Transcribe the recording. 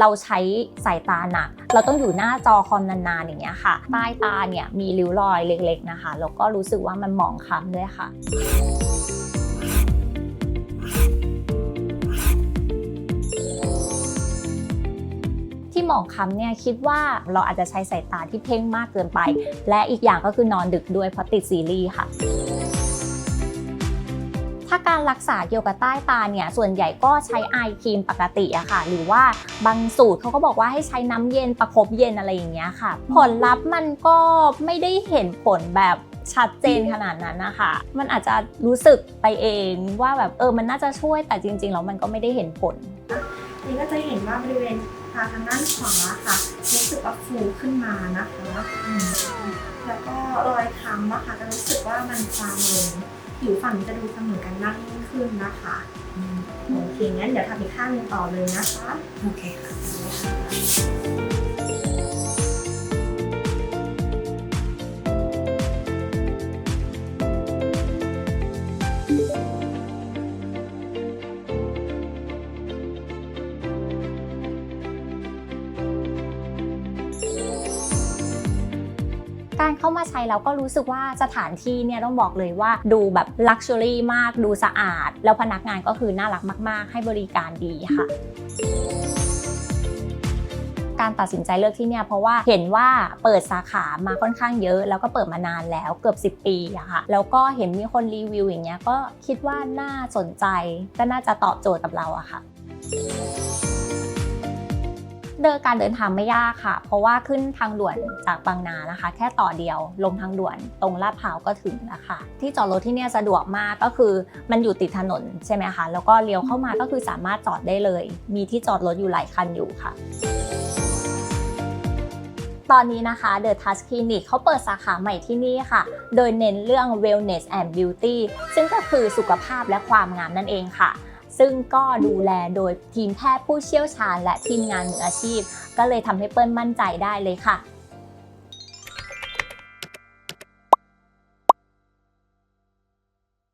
เราใช้สายตาหนัก เราต้องอยู่หน้าจอคอมนานๆอย่างเงี้ยค่ะ ใต้ตาเนี่ยมีริ้วรอยเล็กๆนะคะ แล้วก็รู้สึกว่ามันหมองคล้ำด้วยค่ะที่หมองคล้ำเนี่ยคิดว่าเราอาจจะใช้สายตาที่เพ่งมากเกินไป และอีกอย่างก็คือนอนดึกด้วยเพราะติดซีรีส์ค่ะ การรักษาเกี่ยวกับใต้ตาเนี่ยส่วนใหญ่ก็ใช้ไอครีมปกติอะค่ะ หรือว่าบางสูตรเขาก็บอกว่าให้ใช้น้ำเย็นประคบเย็นอะไรอย่างเงี้ยค่ะ ผลลัพธ์มันก็ไม่ได้เห็นผลแบบชัดเจนขนาดนั้นนะคะ มันอาจจะรู้สึกไปเองว่าแบบเออมันน่าจะช่วยแต่จริงๆแล้วมันก็ไม่ได้เห็นผล นี่ก็จะเห็นว่าบริเวณตาทางด้านขวาค่ะรู้สึกว่าฟูขึ้นมานะคะ แล้วก็รอยค้ำอะค่ะจะรู้สึกว่ามันจางลง ผิวฝั่งนี้จะดูเสมอกันมากยิ่งขึ้นนะคะอืมโอเคงั้นเดี๋ยวทำอีกข้างหนึงต่อเลยนะคะ โอเคค่ะ เข้ามาใช้แล้วก็รู้สึกว่าสถานที่เนี่ยต้องบอกเลยว่าดูแบบลักชัวรี่มากดูสะอาด แล้วพนักงานก็คือน่ารักมาก ๆ ให้บริการดีค่ะการตัดสินใจเลือกที่เนี่ยเพราะว่าเห็นว่าเปิดสาขามาค่อนข้างเยอะ แล้วก็เปิดมานานแล้วเกือบ 10 ปีอะค่ะแล้วก็เห็นมีคนรีวิวอย่างเงี้ยก็คิดว่าน่าสนใจก็น่าจะตอบโจทย์กับเราอะค่ะ เดินการเดินทางไม่ยากค่ะ เพราะว่าขึ้นทางด่วนจากบางนานะคะ แค่ต่อเดียวลงทางด่วนตรงลาดพร้าวก็ถึงแล้วค่ะ ที่จอดรถที่เนี่ยสะดวกมากก็คือมันอยู่ติดถนนใช่ไหมคะแล้วก็เลี้ยวเข้ามาก็คือสามารถจอดได้เลย มีที่จอดรถอยู่หลายคันอยู่ค่ะตอนนี้นะคะ The Touch Clinic เขาเปิดสาขาใหม่ที่นี่ค่ะ โดยเน้นเรื่อง wellness and beauty ซึ่งก็คือสุขภาพและความงามนั่นเองค่ะ ซึ่งก็ดูแลโดยทีมแพทย์ผู้เชี่ยวชาญ และทีมงานมืออาชีพ ก็เลยทำให้เปิ้ลมั่นใจได้เลยค่ะ